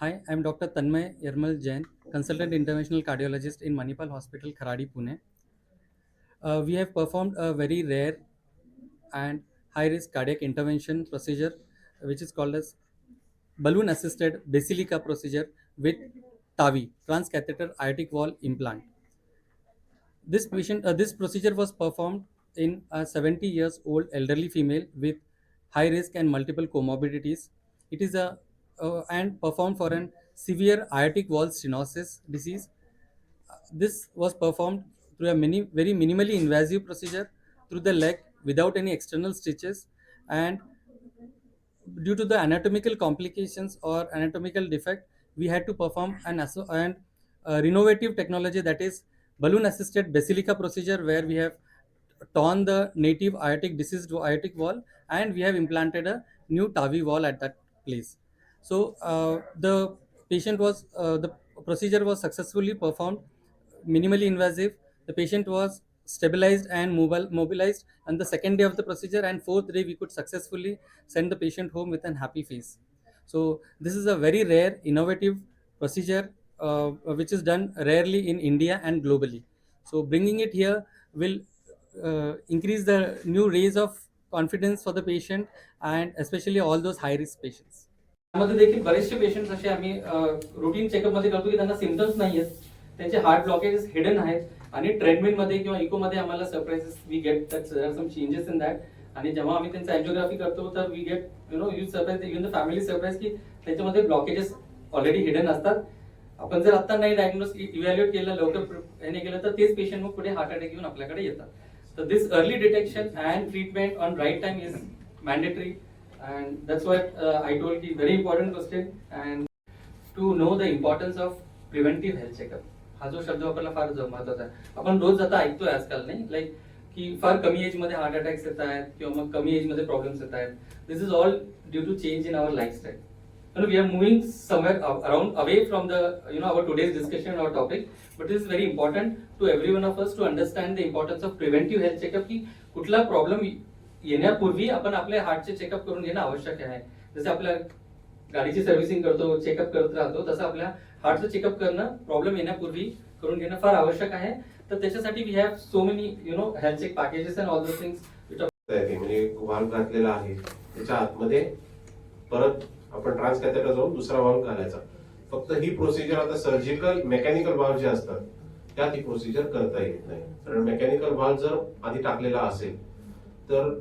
Hi, I'm Dr. Tanmay Yermal Jain, consultant interventional cardiologist in Manipal Hospital, Kharadi, Pune. Uh, we have performed a very rare and high risk cardiac intervention procedure, which is called as balloon assisted basilica procedure with TAVI, transcatheter aortic wall implant. This patient, uh, this procedure was performed in a 70 years old elderly female with high risk and multiple comorbidities. It is a uh, and performed for an severe aortic wall stenosis disease. This was performed through a mini, very minimally invasive procedure through the leg without any external stitches and due to the anatomical complications or anatomical defect we had to perform an and uh, renovative technology that is balloon assisted basilica procedure where we have torn the native aortic deceased aortic wall and we have implanted a new tavi wall at that place so uh, the patient was uh, the procedure was successfully performed minimally invasive. The patient was stabilized and mobile, mobilized. On the second day of the procedure and fourth day we could successfully send the patient home with an happy face. So this is a very rare innovative procedure uh, which is done rarely in india and globally. So bringing it here will uh, increase the new rays of confidence for the patient and especially all those high risk patients त्यामध्ये देखील बरेचसे patient असे आम्ही routine चेकअपमध्ये करतो की त्यांना symptoms नाही आहेत त्यांचे हार्ट ब्लॉकेजेस हिडन आहेत आणि ट्रेडमिलमध्ये किंवा इको मध्ये आम्हाला surprises we get that some changes in that आणि जेव्हा आम्ही त्यांचा अँजिओग्राफी करतो तर we get you know you surprise even the family surprise की त्याच्यामध्ये ब्लॉकेजेस ऑलरेडी हिडन असतात. आपण जर आता नाही डायग्नोस इव्हॅल्युएट e-, केलं लवकर याने केलं तर तेच पेशंट मग पुढे हार्ट अटॅक येऊन आपल्याकडे येतात. तर this early detection and treatment on right time is mandatory and that's what uh, I told you very important question and to know the importance of preventive health checkup. हा जो शब्द वापरला फार महत्त्वाचा आहे. आपण रोज आता ऐकतोय आजकाल नाही? लाईक की फार कमी एजमध्ये हार्ट अटॅक्स येत आहेत किंवा मग कमी एजमध्ये प्रॉब्लेम्स येत आहेत. This is all due to change in our lifestyle we are moving somewhere around away from the you know our today's discussion our topic but is very important to every one of us to understand the importance of preventive health checkup की कुठला problem येण्यापूर्वी आपण आपल्या हार्टचे checkup करून घेणं आवश्यक आहे. जसं आपल्या गाडीची सर्व्हिसिंग करतो चेकअप करत राहतो तसं आपल्या हार्टचं चेकअप करणं प्रॉब्लेम येण्यापूर्वी करून घेणं फार आवश्यक आहे. तर त्याच्यासाठी we have so many you know health check packages and all those things म्हणजे वाल्व घातलेला आहे. त्याच्या आतमध्ये परत आपण ट्रान्स कॅथेटर जाऊन दुसरा वाल्व घालायचा. फक्त ही प्रोसिजर आता सर्जिकल मेकॅनिकल वाल्व जे असतात त्यात ही प्रोसिजर करता येत नाही. कारण मेकॅनिकल वाल्व जर आधी टाकलेला असेल तर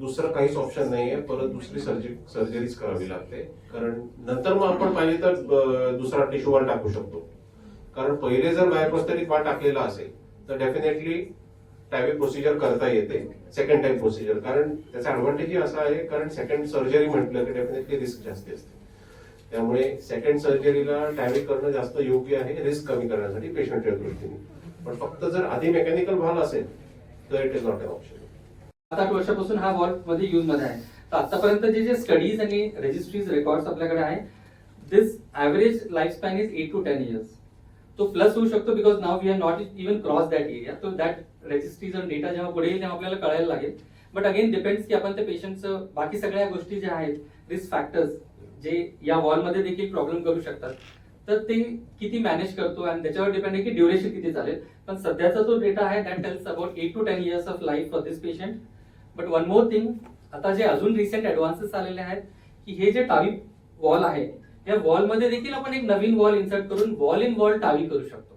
दुसरं काहीच ऑप्शन नाहीये. परत दुसरी सर्जरी सर्जरीच करावी लागते. कारण नंतर मग आपण पाहिजे तर दुसरा टिश्यू वाल टाकू शकतो. कारण पहिले जर मायक्रोस्टेरिक वाल टाकलेला असेल तर डेफिनेटली टायमिंग प्रोसिजर करता येते. सेकंड टाइम प्रोसिजर कारण त्याचा ऍडव्हान्टेज असा आहे कारण सेकंड सर्जरी म्हटलं की डेफिनेटली रिस्क जास्त असते. त्यामुळे सेकंड सर्जरीला टायमिंग करणं जास्त योग्य आहे रिस्क कमी करण्यासाठी पेशंटच्या दृष्टीने. पण फक्त जर आधी मेकॅनिकल भाग असेल तर इट इज नॉट ऑप्शन सात आठ वर्षापासून हा वॉलमध्ये यूजमध्ये आहे. तर आतापर्यंत जे जे स्टडीज आणि रजिस्ट्रीज रेकॉर्ड आपल्याकडे आहे this average life span is eight to ten years तो प्लस होऊ शकतो because now we are not even cross that area तो दॅट रजिस्ट्रीज आणि डेटा जेव्हा पुढे येईल तेव्हा आपल्याला कळायला लागेल. बट अगेन डिपेंड्स की आपण त्या पेशंटचं बाकी सगळ्या गोष्टी ज्या आहेत रिस्क फॅक्टर्स जे या वॉलमध्ये देखील प्रॉब्लेम करू शकतात. तर ते किती मॅनेज करतो आणि त्याच्यावर डिपेंड आहे की ड्युरेशन किती चालेल. पण सध्याचा जो डेटा आहे that tells about eight to ten years of life for this patient but one more thing आता जे अजून रिसेंट ऍडव्हान्सेस आलेले आहेत की हे जे टावी वॉल आहे या वॉलमध्ये देखील आपण एक नवीन वॉल इन्सर्ट करून वॉल इन वॉल टावी करू शकतो.